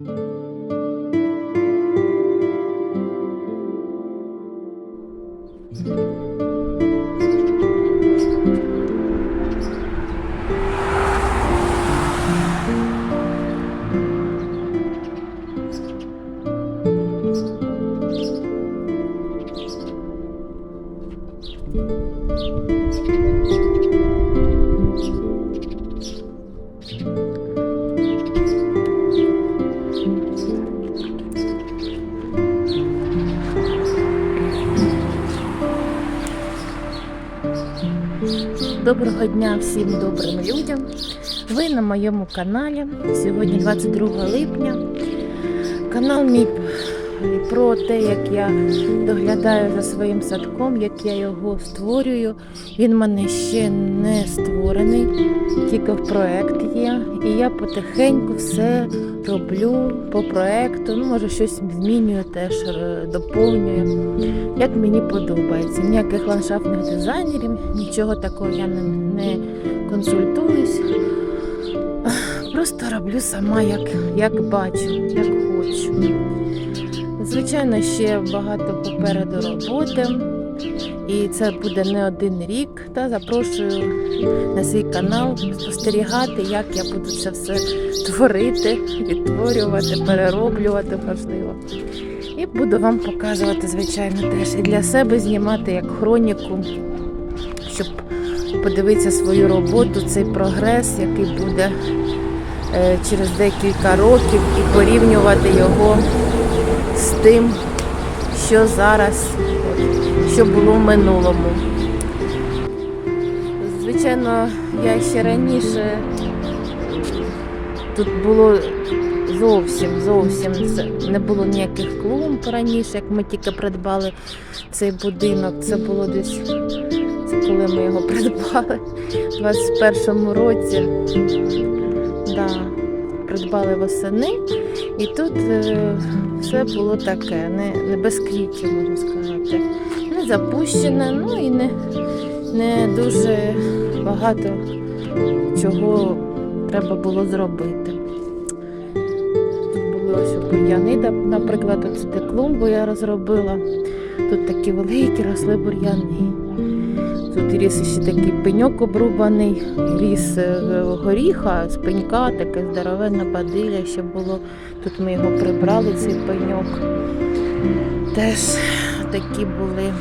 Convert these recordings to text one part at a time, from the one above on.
Доброго дня всім добрим людям. Ви на моєму каналі. Сьогодні 22 липня. Канал мій про те, як я доглядаю за своїм садком, як я його створюю. Він в мене ще не створений, тільки в проект є. І я потихеньку все роблю по проекту. Ну, може, щось змінюю теж, е, доповнюю як мені подобається. Ніяких ландшафтних дизайнерів, нічого такого я не, не консультуюсь. Просто роблю сама, як, як бачу, як хочу. Звичайно, ще багато попереду роботи. І це буде не один рік. Та запрошую на свій канал спостерігати, як я буду це все творити, відтворювати, перероблювати, можливо. І буду вам показувати, звичайно, теж і для себе знімати як хроніку, щоб подивитися свою роботу, цей прогрес, який буде е, через декілька років, і порівнювати його з тим, що зараз, що було в минулому. Звичайно, я ще раніше тут було зовсім зовсім не було ніяких клумб раніше, як ми тільки придбали цей будинок. Це було десь це коли ми його придбали у 21-му році. Да, придбали восени. І тут е, все було таке, не, не без квітів, можна сказати. Не запущене, ну і не, не дуже багато чого треба було зробити. Тут були ось бур'яни, наприклад, от сюди клумбу я розробила. Тут такі великі росли бур'яни. Тут ріс ще такий пеньок обрубаний, ріс е, горіха, з пенька, таке здоровенне бадилля ще було. Тут ми його прибрали, цей пеньок. Теж такі були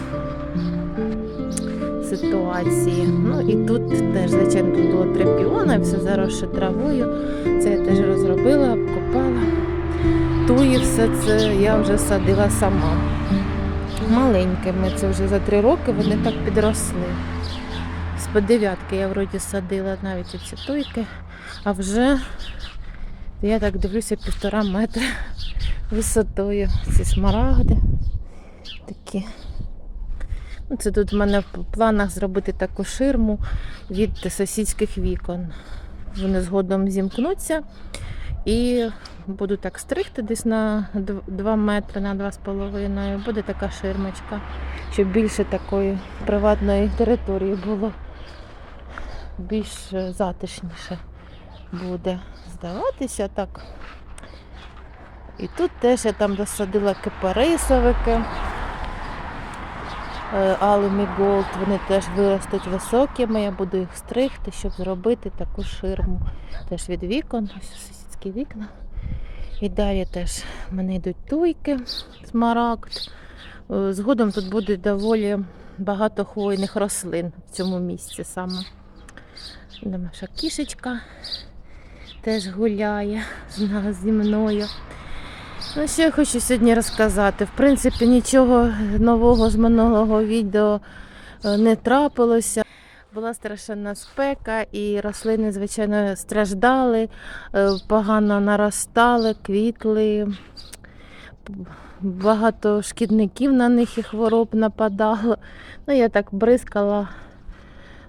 ситуації. Ну і тут теж, тут було три піона, все заросше травою. Це я теж розробила, обкопала. Туї все це я вже садила сама. Маленькими, це вже за три роки вони так підросли. З по дев'ятки я вроді садила навіть оці туйки, а вже я так дивлюся півтора метра висотою. Ці смарагди такі. Це тут в мене в планах зробити таку ширму від сусідських вікон. Вони згодом зімкнуться і буду так стригти десь на 2 метри, на 2,5. Буде така ширмочка, щоб більше такої приватної території було. Більш е, затишніше буде здаватися так. І тут теж я там досадила кипарисовики. Е, Алумі Голд, вони теж виростуть високими. Я буду їх стригти, щоб зробити таку ширму. Теж від вікон, ось сусідські вікна. І далі теж в мене йдуть туйки, смарагд. Е, Згодом тут буде доволі багато хвойних рослин в цьому місці саме. Наша кішечка теж гуляє зі мною. Ну, що я хочу сьогодні розказати. В принципі, нічого нового з минулого відео е, не трапилося. Була страшенна спека, і рослини, звичайно, страждали, е, погано наростали, квітли. Багато шкідників на них і хвороб нападало. Ну, я так бризкала.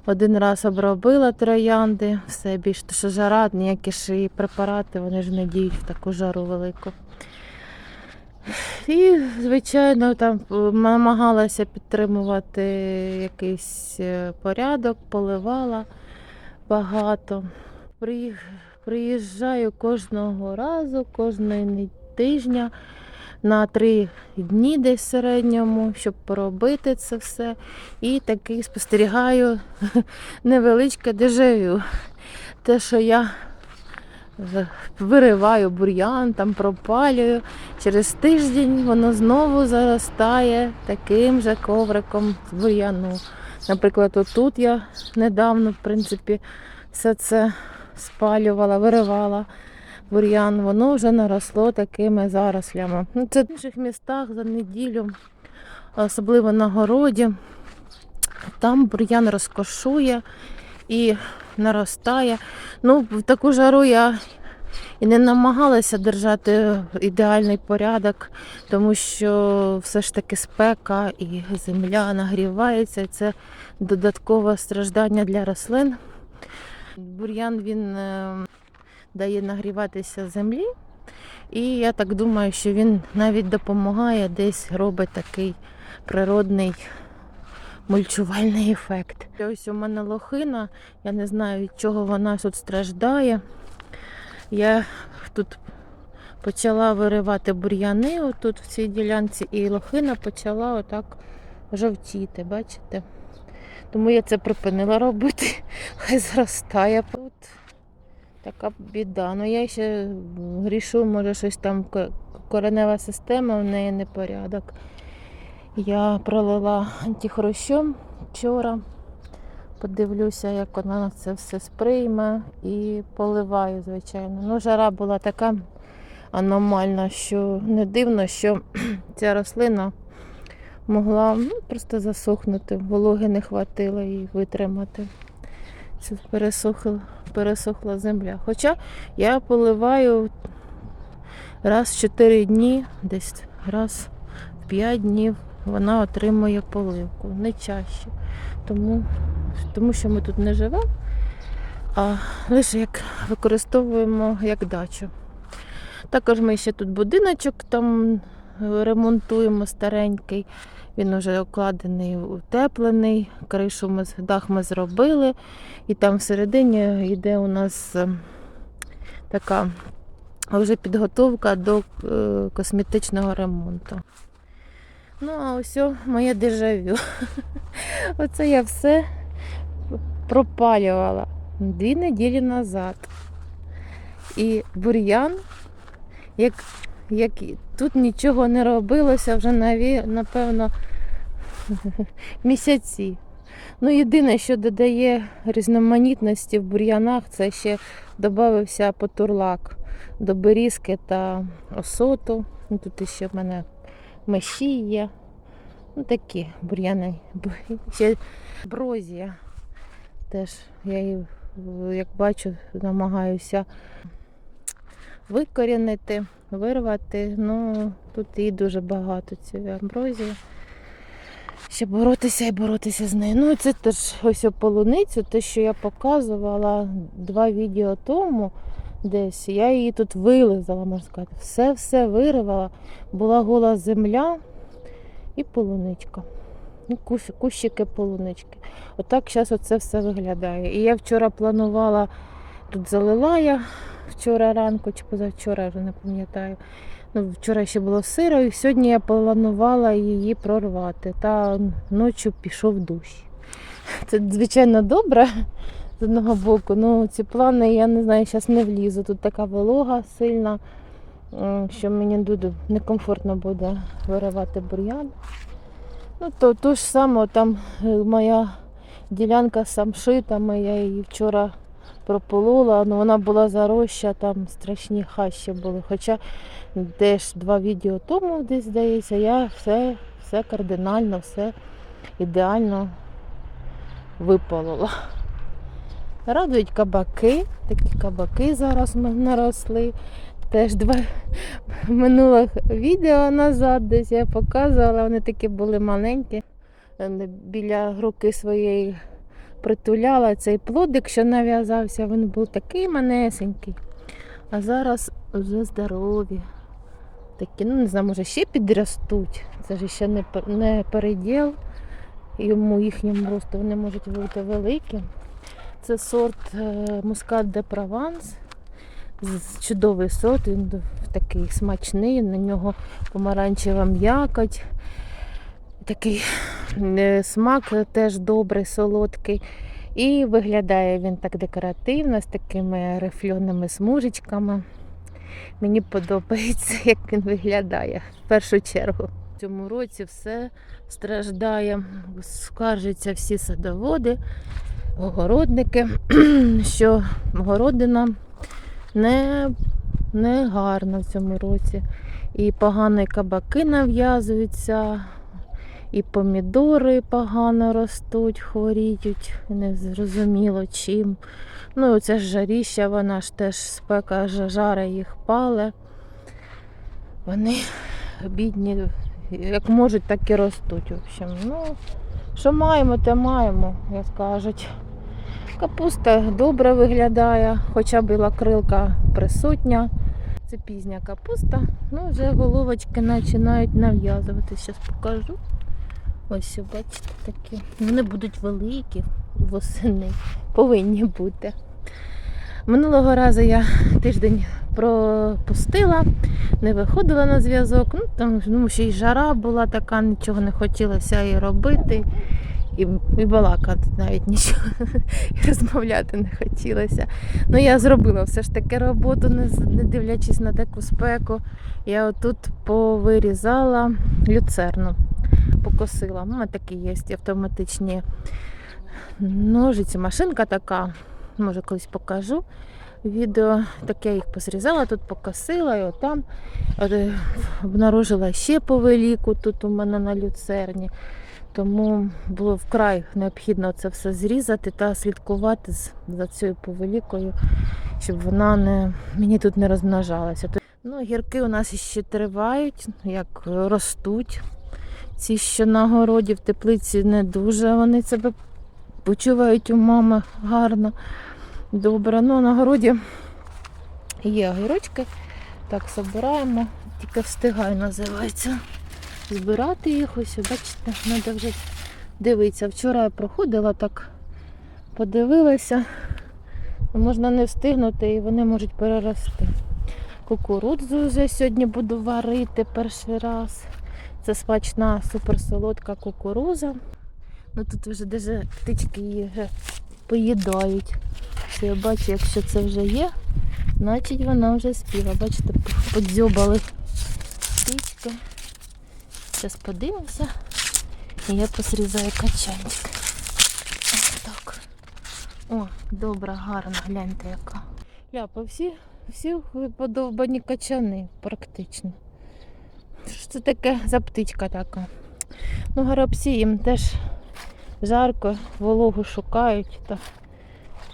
Один раз обробила троянди, все більше, що жара, ніякі ж і препарати, вони ж не діють в таку жару велику. І, звичайно, там е, намагалася підтримувати якийсь е, порядок, поливала багато. Приїжджаю кожного разу, кожної тижня на три дні десь в середньому, щоб поробити це все. І такий спостерігаю невеличке дежавю. Те, що я вириваю бур'ян, там пропалюю. Через тиждень воно знову заростає таким же ковриком з бур'яну. Наприклад, отут я недавно, в принципі, все це спалювала, виривала бур'ян, воно вже наросло такими зарослями. Ну, Це в інших містах за неділю, особливо на городі. Там бур'ян розкошує і наростає. Ну, в таку жару я і не намагалася держати ідеальний порядок, тому що все ж таки спека і земля нагрівається. Це додаткове страждання для рослин. Бур'ян він е, дає нагріватися землі. І я так думаю, що він навіть допомагає, десь робить такий природний мульчувальний ефект. Ось у мене лохина, я не знаю, від чого вона тут страждає. Я тут почала виривати бур'яни отут в цій ділянці, і лохина почала отак жовтіти, бачите? Тому я це припинила робити. Хай зростає. Тут така біда. Ну я ще грішу, може щось там коренева система, в неї непорядок. Я пролила антихрущом вчора. Подивлюся, як вона це все сприйме і поливаю, звичайно. Ну, жара була така аномальна, що не дивно, що ця рослина могла ну, просто засохнути, вологи не хватило їй витримати. Це пересохла, пересохла земля. Хоча я поливаю раз в 4 дні, десь раз в 5 днів вона отримує поливку, не чаще. Тому, тому що ми тут не живемо, а лише як використовуємо як дачу. Також ми ще тут будиночок там ремонтуємо старенький. Він вже окладений, утеплений, кришу ми, дах ми зробили. І там всередині йде у нас е, така вже підготовка до е, косметичного ремонту. Ну, а ось моє дежавю. Оце я все пропалювала дві неділі назад. І бур'ян, як, як тут нічого не робилося вже наві, напевно місяці. Ну, єдине, що додає різноманітності в бур'янах, це ще додався потурлак до берізки та осоту. Ну, тут ще в мене меші є. Ну, такі бур'яни. Бу- Ще брозія. Теж я її, як бачу, намагаюся викорінити, вирвати. Ну, тут її дуже багато цієї амброзії. Ще боротися і боротися з нею. Ну, це теж ось полуницю, те, що я показувала два відео тому десь. Я її тут вилизала, можна сказати. Все-все виривала. Була гола земля і полуничка. І кущ- кущики полунички. Отак зараз оце все виглядає. І я вчора планувала, тут залила я вчора ранку чи позавчора, вже не пам'ятаю. Ну, вчора ще було сиро, і сьогодні я планувала її прорвати. Та ночі пішов дощ. Це звичайно добре з одного боку. Ну, ці плани, я не знаю, зараз не влізу. Тут така волога сильна, що мені дуже некомфортно буде виривати бур'ян. Ну, то, то ж саме, там е, моя ділянка з самшитами, я її вчора прополола, ну вона була зароща, там страшні хащі були. Хоча теж два відео тому, десь здається, я все, все кардинально, все ідеально виполола. Радують кабаки, такі кабаки зараз наросли. Теж два минулих відео назад десь я показувала, вони такі були маленькі. Е, Біля руки своєї притуляла цей плодик, що нав'язався, він був такий манесенький. А зараз вже здорові. Такі, ну не знаю, може ще підростуть. Це ж ще не, не переділ йому їхньому росту, вони можуть бути великі. Це сорт Мускат де Прованс. чудовий сорт, він такий смачний, на нього помаранчева м'якоть. Такий е, смак теж добрий, солодкий. І виглядає він так декоративно, з такими рифльоними смужечками. Мені подобається, як він виглядає в першу чергу. В цьому році все страждає, скаржаться всі садоводи, огородники, що городина не, не гарна в цьому році. І погані кабаки нав'язуються, і помідори погано ростуть, хворіють, не зрозуміло чим. Ну, і оця ж жаріща, вона ж теж спека ж- жаре їх пале. Вони бідні, як можуть, так і ростуть. В общем, ну, що маємо, те маємо, як кажуть. Капуста добре виглядає, хоча білокрилка присутня. Це пізня капуста. Ну, вже головочки починають нав'язувати. Зараз покажу. Ось, бачите, такі. Вони будуть великі восени. Повинні бути. Минулого разу я тиждень пропустила, не виходила на зв'язок. Ну, там, ну, ще й жара була така, нічого не хотілося і робити. І, і балакати навіть нічого, і розмовляти не хотілося. Ну, я зробила все ж таки роботу, не, не дивлячись на таку спеку. Я отут повирізала люцерну, покосила. У мене такі є автоматичні ножиці, машинка така. Може, колись покажу відео. Так я їх позрізала, тут покосила і отам от, е, обнаружила ще повеліку тут у мене на люцерні. Тому було вкрай необхідно це все зрізати та слідкувати за цією повелікою, щоб вона не, мені тут не розмножалася. Ну, гірки у нас ще тривають, як ростуть. Ці, що на городі в теплиці не дуже вони себе почувають у мами гарно, добре. Ну, на городі є огірочки. Так, збираємо, тільки встигаю, називається. Збирати їх, ось, бачите, треба вже дивитися. Вчора я проходила так, подивилася. Можна не встигнути і вони можуть перерости. Кукурудзу вже сьогодні буду варити перший раз. Це смачна суперсолодка кукуруза. Ну тут вже даже птички її поїдають. Я бачу, якщо це вже є, значить вона вже співа. Бачите, подзьобали птички. Зараз подивимося. І я посрізаю качанчик. Ось так. О, добра, гарна, гляньте яка. Ляпа, всі, всі подовбані качани практично. Що це таке за птичка така? Ну, горобці їм теж жарко, вологу шукають та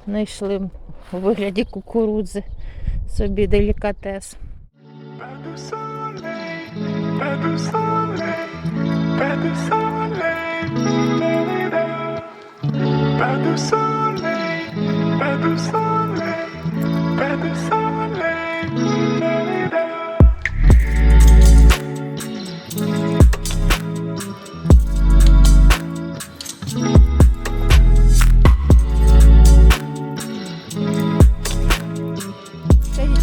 знайшли у вигляді кукурудзи собі делікатес. Pas de soleil, pas de Pas de soleil, pas de soleil, pas de soleil, pas de soleil.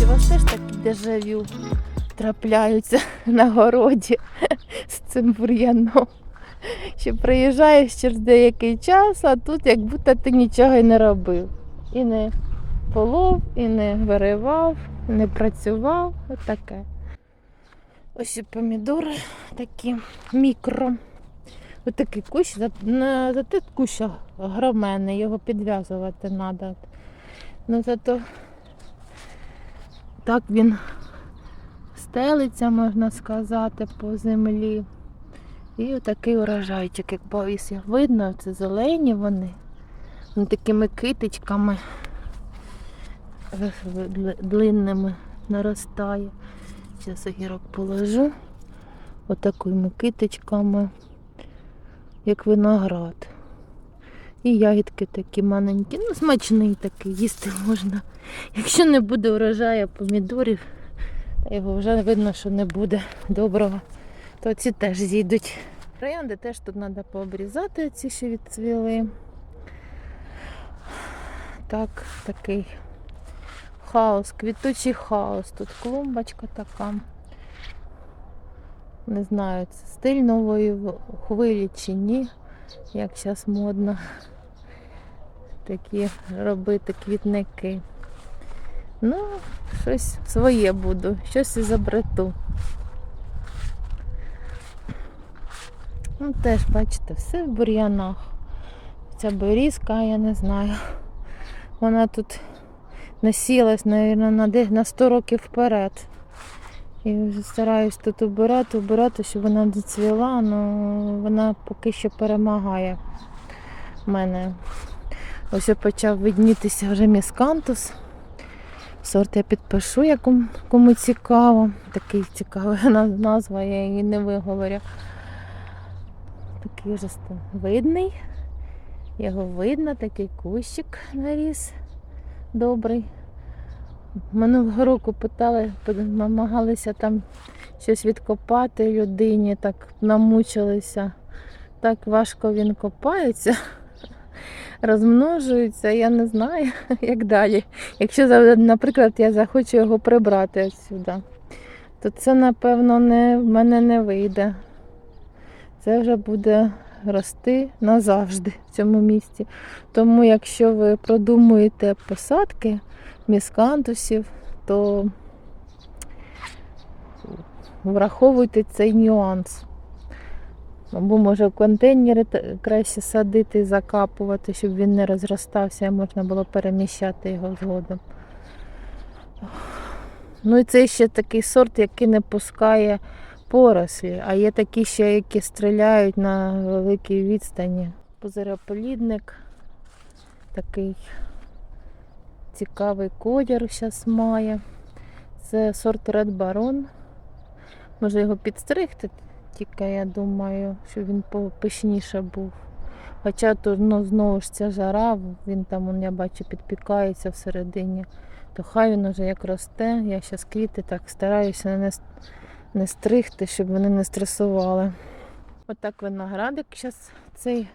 de vocês está aqui déjà vu. Трапляються на городі з цим бур'яном. Що приїжджаєш через деякий час, а тут як будто ти нічого й не робив. І не полов, і не виривав, і не працював. Отаке. Ось і помідори такі мікро. Ось такий кущ, за, те кущ громенний, його підв'язувати треба. Ну зато так він стелиться, можна сказати, по землі. І отакий урожайчик, як повіс, видно, це зелені вони. Вони такими китичками длинними наростає. Зараз огірок положу. Отакими китичками, як виноград. І ягідки такі маленькі, ну смачний такий, їсти можна. Якщо не буде урожаю помідорів, та вже видно, що не буде доброго, то ці теж зійдуть. Троянди теж тут треба пообрізати, ці що відцвіли. Так, такий хаос, квітучий хаос. Тут клумбочка така. Не знаю, це стиль нової хвилі чи ні, як зараз модно такі робити квітники. Ну, щось своє буду, щось і забрету. Ну, теж, бачите, все в бур'янах. Ця берізка, я не знаю. Вона тут насілась, мабуть, на, 100 років вперед. І вже стараюсь тут убирати, убирати, щоб вона доцвіла, але вона поки що перемагає в мене. Ось я почав виднітися вже міскантус. Сорт я підпишу, як кому- цікаво. Такий цікава на- назва, я її не виговорю. Такий вже видний. Його видно, такий кущик наріс добрий. Минулого року питали, намагалися там щось відкопати людині, так намучилися. Так важко він копається, розмножується, я не знаю, як далі. Якщо, наприклад, я захочу його прибрати відсюди, то це, напевно, не, в мене не вийде. Це вже буде рости назавжди в цьому місці. Тому, якщо ви продумуєте посадки міскантусів, то враховуйте цей нюанс. Або може в контейнери краще садити і закапувати, щоб він не розростався і можна було переміщати його згодом. Ну і це ще такий сорт, який не пускає порослі, а є такі ще, які стріляють на великій відстані. Позерополідник такий цікавий колір зараз має. Це сорт Red Baron. Може його підстригти, тільки я думаю, щоб він попишніше був. Хоча то ну, знову ж ця жара, він там, я бачу, підпікається всередині. То хай він уже як росте. Я зараз квіти так стараюся не, не стригти, щоб вони не стресували. Отак виноградик зараз цей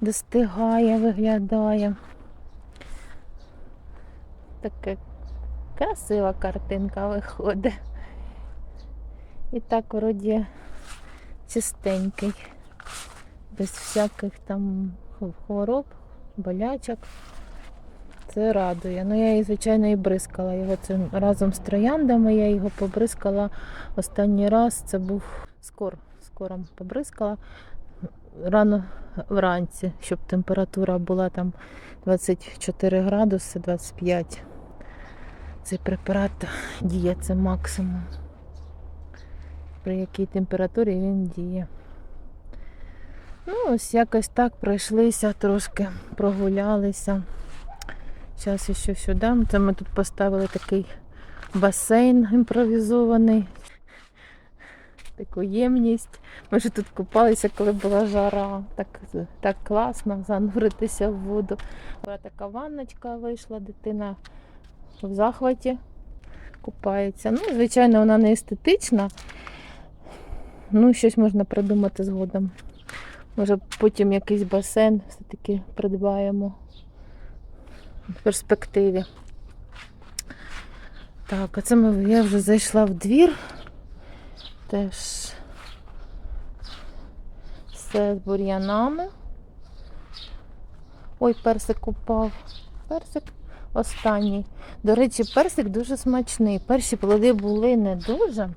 достигає, виглядає. Така красива картинка виходить. І так вроді чистенький, без всяких там хвороб, болячок. Це радує. Ну я її, звичайно, і бризкала його цим разом з трояндами. Я його побризкала останній раз. Це був скор, скором побризкала рано вранці, щоб температура була там 24 градуси, 25. Цей препарат діє це максимум. При якій температурі він діє. Ну, ось якось так пройшлися, трошки прогулялися. Зараз ще сюди. Це ми тут поставили такий басейн імпровізований. Таку ємність. Ми вже тут купалися, коли була жара. Так, так класно зануритися в воду. Була така ванночка вийшла, дитина в захваті купається. Ну, звичайно, вона не естетична. Ну, щось можна придумати згодом. Може, потім якийсь басейн все-таки придбаємо в перспективі. Так, а це ми, я вже зайшла в двір. Теж все з бур'янами. Ой, персик упав. Персик останній. До речі, персик дуже смачний. Перші плоди були не дуже.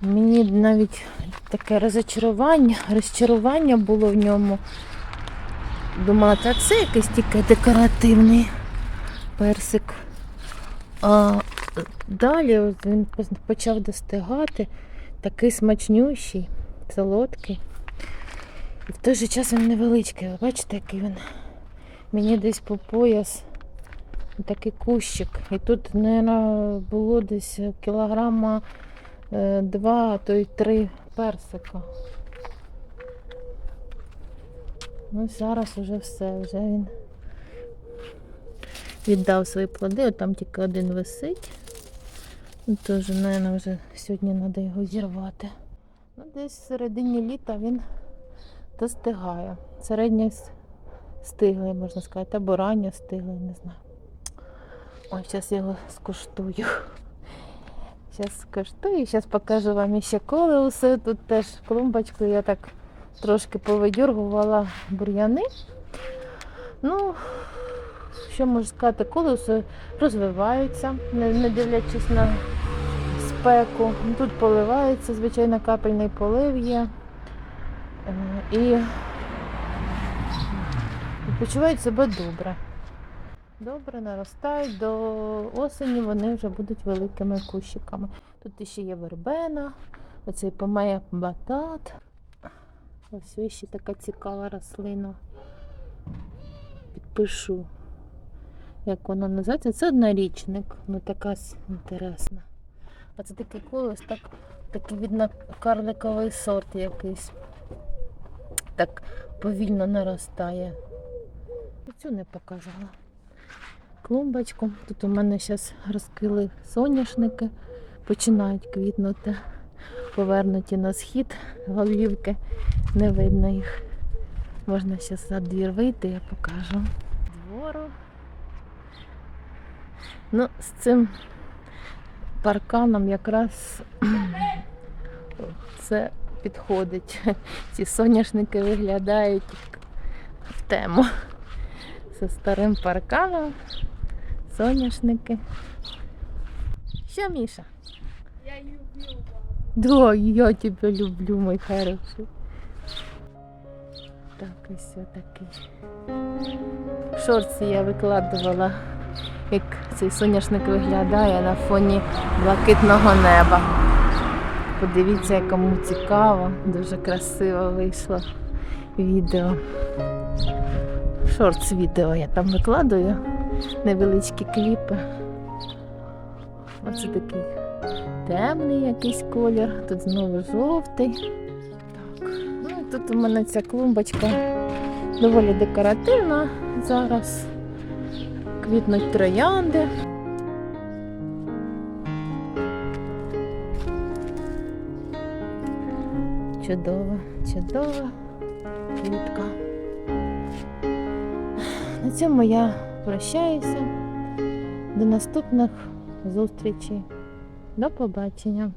Мені навіть таке розочарування, розчарування було в ньому. Думала, та це якийсь тільки декоративний персик. А далі він почав достигати, такий смачнющий, солодкий. І в той же час він невеличкий. Ви бачите, який він? Мені десь по пояс такий кущик. І тут, мабуть, було десь кілограма е, два, а то й три персика. Ну, зараз уже все, вже він віддав свої плоди, от там тільки один висить. Ну, Теж, мабуть, вже сьогодні треба його зірвати. Ну, десь в середині літа він достигає. Середній с- стиглий, можна сказати, або ранньо стиглий, не знаю. Ой, зараз його скуштую. Зараз скуштую, зараз покажу вам ще колеуси. Тут теж клумбочку я так трошки повидюргувала бур'яни. Ну, що можу сказати, колеуси розвиваються, не, не дивлячись на спеку. Тут поливається, звичайно, капельний полив є. Е, І почувають себе добре. Добре наростають до осені, вони вже будуть великими кущиками. Тут ще є вербена, оцей помея батат. Ось ще така цікава рослина. Підпишу, як вона називається. Це однорічник, ну така інтересна. А це такий колос, так, такий видно карликовий сорт якийсь. Так повільно наростає. Цю не показала. Клумбочку. Тут у мене зараз розкрили соняшники, починають квітнути, повернуті на схід голівки. Не видно їх. Можна зараз за двір вийти, я покажу. Двору. Ну, з цим парканом якраз це підходить. Ці соняшники виглядають в тему. Зі старим парканом. Соняшники. Що, Міша? Я люблю вас. Да, я тебе люблю, мой хороший. Так, ось такий. В шорці я викладувала, як цей соняшник виглядає на фоні блакитного неба. Подивіться, кому цікаво, дуже красиво вийшло відео. Шортс відео я там викладаю, невеличкі кліпи. Оце такий темний якийсь колір, тут знову жовтий. Так. Ну, тут у мене ця клумбочка доволі декоративна зараз. Квітнуть троянди. Чудова, чудова квітка. На цьому я прощаюся. До наступних зустрічей. До побачення.